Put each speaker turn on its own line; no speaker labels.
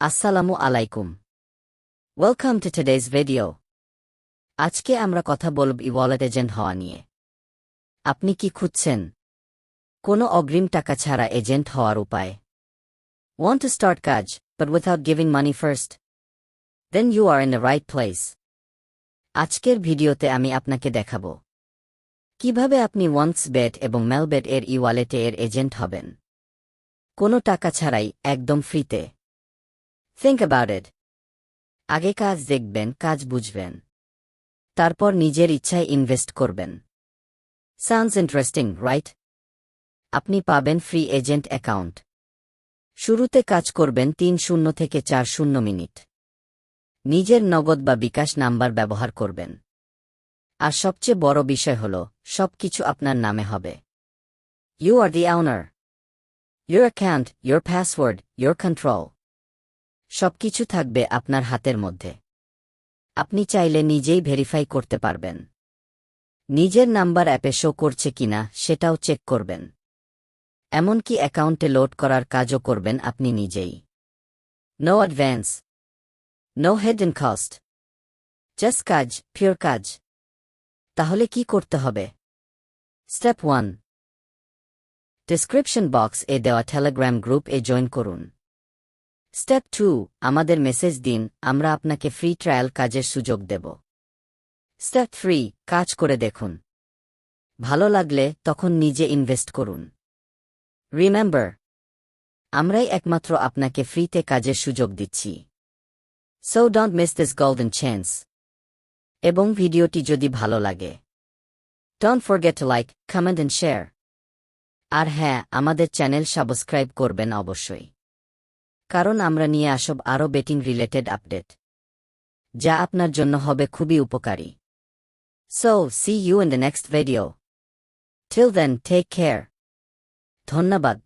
আসসালামু আলাইকুম। Welcome to today's video আজকে আমরা কথা বলব ই ওয়ালেট এজেন্ট হওয়া নিয়ে। আপনি কি খুঁজছেন? কোনো অগ্রিম টাকা ছাড়া এজেন্ট হওয়ার উপায়। Want to start কাজ but without giving money first? Then you are in the right place আজকের ভিডিওতে আমি আপনাকে দেখাব। কীভাবে আপনি ওয়ান্স বেট এবং মেলবেট এর ই ওয়ালেটে এর এজেন্ট হবেন? কোনো টাকা ছাড়াই একদম ফ্রিতে থিঙ্ক অ্যাবাউট ইট আগে কাজ দেখবেন, কাজ বুঝবেন। তারপর নিজের ইচ্ছায় ইনভেস্ট করবেন। সাউন্ডস ইন্টারেস্টিং রাইট আপনি পাবেন ফ্রি এজেন্ট অ্যাকাউন্ট শুরুতে কাজ করবেন তিন শূন্য থেকে চার শূন্য মিনিট। নিজের নগদ বা বিকাশ নাম্বার ব্যবহার করবেন। আর সবচেয়ে বড় বিষয় হল, সবকিছু আপনার নামে হবে। You are the owner your account your password your control সবকিছু থাকবে আপনার হাতের মধ্যে। আপনি চাইলে নিজেই ভেরিফাই করতে পারবেন। নিজের নাম্বার অ্যাপে শো করছে কিনা সেটাও চেক করবেন। এমনকি অ্যাকাউন্টে লোড করার কাজও করবেন আপনি নিজেই। No advance no head in cost just কাজ পিওর কাজ। তাহলে কি করতে হবে? স্টেপ ওয়ান ডিসক্রিপশন বক্স এ দেওয়া টেলিগ্রাম গ্রুপ এ জয়েন করুন। স্টেপ টু, আমাদের মেসেজ দিন, আমরা আপনাকে ফ্রি ট্রায়াল কাজের সুযোগ দেব। স্টেপ থ্রি, কাজ করে দেখুন। ভালো লাগলে তখন নিজে ইনভেস্ট করুন। রিমেম্বার আমরাই একমাত্র আপনাকে ফ্রিতে কাজের সুযোগ দিচ্ছি। So don't miss this golden chance এবং ভিডিওটি যদি ভালো লাগে। Don't forget like comment and share আর হ্যাঁ আমাদের চ্যানেল সাবস্ক্রাইব করবেন অবশ্যই। কারণ আমরা নিয়ে আসব আরও বেটিং রিলেটেড আপডেট যা আপনার জন্য হবে খুবই উপকারী। So see you in the next video till then take care ধন্যবাদ।